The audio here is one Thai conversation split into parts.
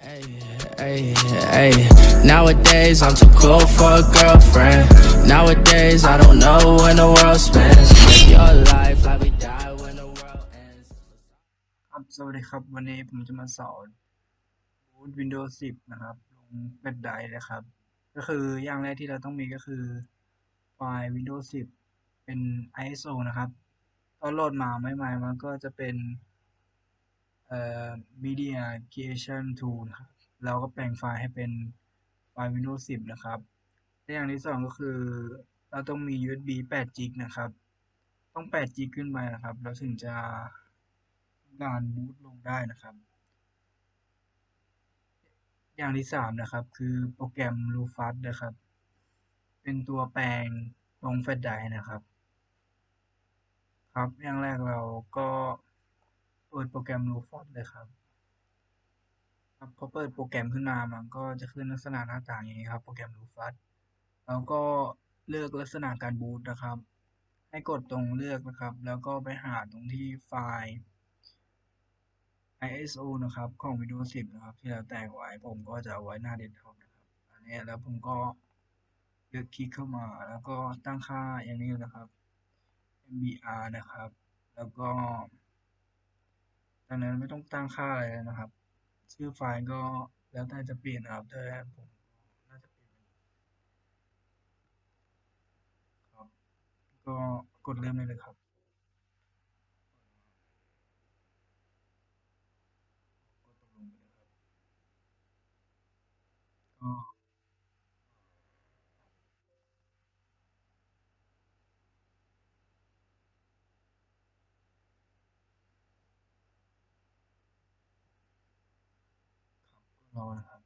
Hey, hey, hey. Nowadays I'm too cool for a girlfriend. Nowadays I don't know when the world spins. Live your life like we die when the world ends. ครับสวัสดีครับ วันนี้ผมจะมาสอนบูต Windows 10 นะครับ ลงแฟลชไดรฟ์นะครับ ก็คืออย่างแรกที่เราต้องมีก็คือ ไฟล์ Windows 10 เป็น ISO นะครับ ตอนโหลดมาใหม่ๆมันก็จะเป็น เอ่อ Media Creation Tool นะครับเราก็แปลงไฟล์ให้เป็นไฟล์ Windows 10 นะครับและอย่างที่สองก็คือ เราต้องมี USB 8 g b นะครับ ต้อง8 g b ขึ้นไปนะครับ เราถึงจะการบูตลงได้นะครับ อย่างที่สามนะครับ คือโปรแกรม Rufus นะครับ เป็นตัวแปลงลงแฟลชไดร์นะครับ ครับอย่างแรกเราก็ เปิดโปรแกรม Rufus เลยครับ ครับพอเปิดโปรแกรมขึ้นมามันก็จะขึ้นลักษณะหน้าต่างอย่างนี้ครับ โปรแกรม Rufus แล้วก็เลือกลักษณะการบูตนะครับ ให้กดตรงเลือกนะครับ แล้วก็ไปหาตรงที่ไฟล์ ISO นะครับ ของ Windows 10 นะครับ ที่เราแต่งไว้ ผมก็จะไว้หน้าเดสก์ท็อปนะครับ อันนี้แล้วผมก็เลือกคลิกเข้ามา แล้วก็ตั้งค่าอย่างนี้นะครับ MBR นะครับ แล้วก็ จากนั้นไม่ต้องตั้งค่าอะไรเลยนะครับ ชื่อไฟล์ก็แล้วแต่จะเปลี่ยนนะครับแต่ผมน่าจะเปลี่ยนครับก็กดเริ่มได้เลยครับกดตกลงไปเลยครับก็ ร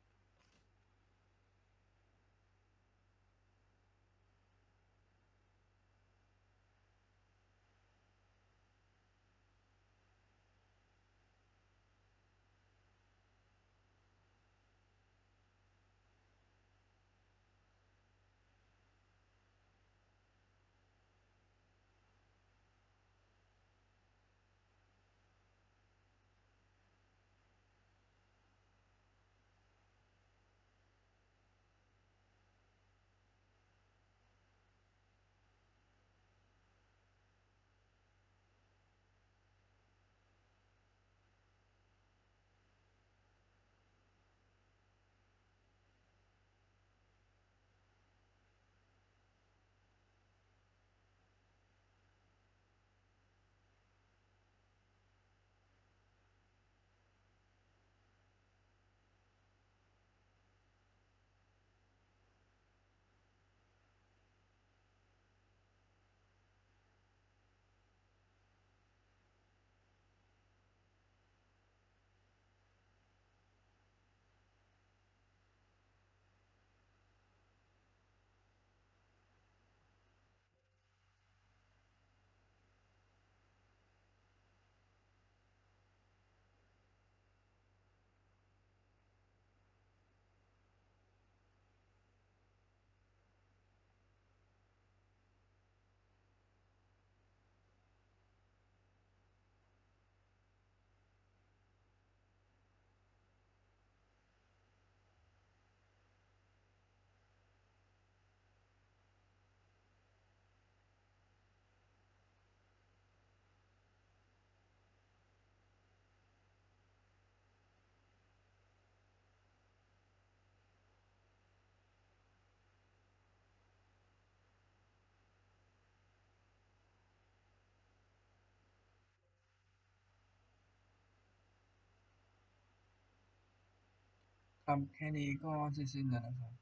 ครับ แค่นี้ก็เสร็จสิ้นแล้วนะครับ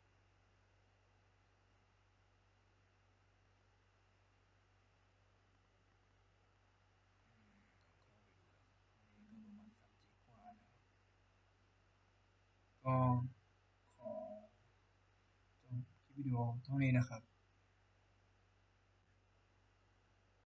ก็ขอจบคลิปวิดีโอเท่านี้นะครับ